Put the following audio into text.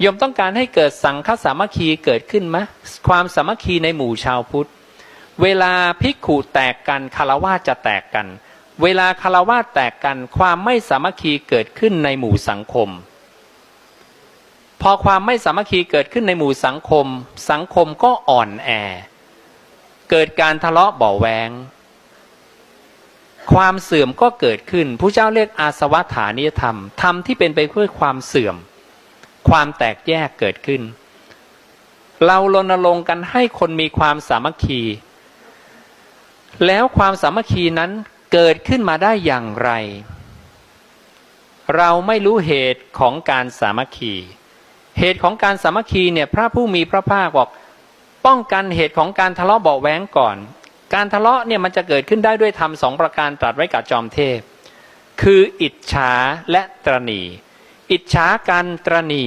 โยมต้องการให้เกิดสังฆสามัคคีเกิดขึ้นไหมความสามัคคีในหมู่ชาวพุทธ เวลาภิกขุแตกกันคารวะจะแตกกัน เวลาคารวะแตกกัน ความไม่สามัคคีเกิดขึ้นในหมู่สังคม พอความไม่สามัคคีเกิดขึ้นในหมู่สังคม สังคมก็อ่อนแอ เกิดการทะเลาะเบาะแวงความเสื่อมก็เกิดขึ้นผู้เจ้าเรียกอาสวัฏฐานิยธรรมธรรมที่เป็นไปเพื่อความเสื่อม ความแตกแยกเกิดขึ้น เรารณรงค์กันให้คนมีความสามัคคี แล้วความสามัคคีนั้นเกิดขึ้นมาได้อย่างไร เราไม่รู้เหตุของการสามัคคี เหตุของการสามัคคีเนี่ยพระผู้มีพระภาคบอกป้องกันเหตุของการทะเลาะเบาะแว้งก่อน การทะเลาะเนี่ยมันจะเกิดขึ้นได้ด้วยธรรมสองประการตรัสไว้กับจอมเทพ คืออิจฉาและตรณี อิจฉากันตรณี